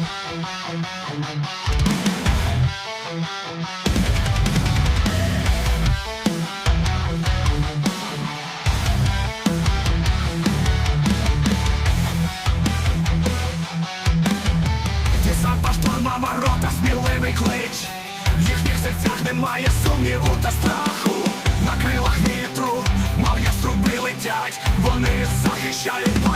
Ти запаш мама рота, сміливий клич В їхніх серцях немає сумніву та страху На крилах вітру, мов яструби летять Вони захищають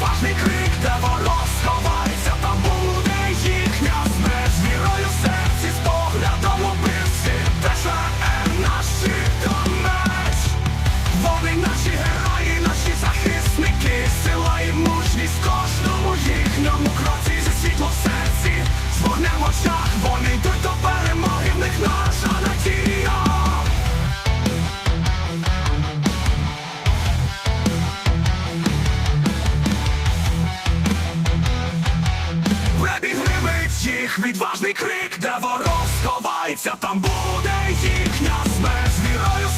їх відважний крик, де ворог сховається, там буде їхня смерть з вірою в серці, з поглядом убивці, ТШР наші та меч. Вони наші герої, наші захисники, сила і мужність кожному їхньому кроці зі світло в серці, з вогнем очах, всіх відважний крик, де ворог сховається, там буде їхня смерть. Вірою